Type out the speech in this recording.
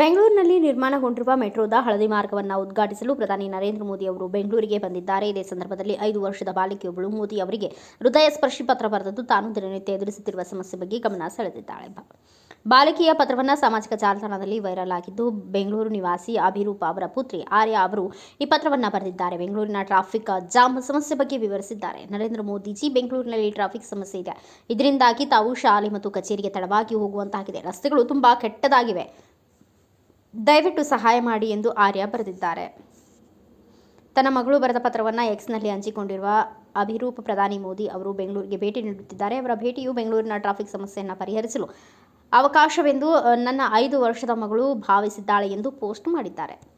ಬೆಂಗಳೂರಿನಲ್ಲಿ ನಿರ್ಮಾಣಗೊಂಡಿರುವ ಮೆಟ್ರೋದ ಹಳದಿ ಮಾರ್ಗವನ್ನು ಉದ್ಘಾಟಿಸಲು ಪ್ರಧಾನಿ ನರೇಂದ್ರ ಮೋದಿ ಅವರು ಬೆಂಗಳೂರಿಗೆ ಬಂದಿದ್ದಾರೆ. ಇದೇ ಸಂದರ್ಭದಲ್ಲಿ ಐದು ವರ್ಷದ ಬಾಲಿಕೆಯೊಬ್ಬಳು ಮೋದಿ ಅವರಿಗೆ ಹೃದಯ ಸ್ಪರ್ಶಿ ಪತ್ರ ಬರೆದದ್ದು ತಾನು. ದಿನನಿತ್ಯ ಎದುರಿಸುತ್ತಿರುವ ಸಮಸ್ಯೆ ಬಗ್ಗೆ ಗಮನ ಸೆಳೆದಿದ್ದಾಳೆ. ಬಾಲಕಿಯ ಪತ್ರವನ್ನು ಸಾಮಾಜಿಕ ಜಾಲತಾಣದಲ್ಲಿ ವೈರಲ್ ಆಗಿದ್ದು, ಬೆಂಗಳೂರು ನಿವಾಸಿ ಅಭಿರೂಪ ಅವರ ಪುತ್ರಿ ಆರ್ಯ ಅವರು ಈ ಪತ್ರವನ್ನು ಬರೆದಿದ್ದಾರೆ. ಬೆಂಗಳೂರಿನ ಟ್ರಾಫಿಕ್ ಜಾಮ್ ಸಮಸ್ಯೆ ಬಗ್ಗೆ ವಿವರಿಸಿದ್ದಾರೆ. ನರೇಂದ್ರ ಮೋದಿಜಿ, ಬೆಂಗಳೂರಿನಲ್ಲಿ ಟ್ರಾಫಿಕ್ ಸಮಸ್ಯೆ ಇದೆ. ಇದರಿಂದಾಗಿ ತಾವು ಶಾಲೆ ಮತ್ತು ಕಚೇರಿಗೆ ತಡವಾಗಿ ಹೋಗುವಂತಾಗಿದೆ. ರಸ್ತೆಗಳು ತುಂಬಾ ಕೆಟ್ಟದಾಗಿವೆ. ದಯವಿಟ್ಟು ಸಹಾಯ ಮಾಡಿ ಎಂದು ಆರ್ಯ ಬರೆದಿದ್ದಾರೆ. ತನ್ನ ಮಗಳು ಬರೆದ ಪತ್ರವನ್ನು ಎಕ್ಸ್ನಲ್ಲಿ ಹಂಚಿಕೊಂಡಿರುವ ಅಭಿರೂಪ ಪ್ರಧಾನಿ ಮೋದಿ ಅವರು ಬೆಂಗಳೂರಿಗೆ ಭೇಟಿ ನೀಡುತ್ತಿದ್ದಾರೆ. ಅವರ ಭೇಟಿಯು ಬೆಂಗಳೂರಿನ ಟ್ರಾಫಿಕ್ ಸಮಸ್ಯೆಯನ್ನು ಪರಿಹರಿಸಲು ಅವಕಾಶವೆಂದು ನನ್ನ ಐದು ವರ್ಷದ ಮಗಳು ಭಾವಿಸಿದ್ದಾಳೆ ಎಂದು ಪೋಸ್ಟ್ ಮಾಡಿದ್ದಾರೆ.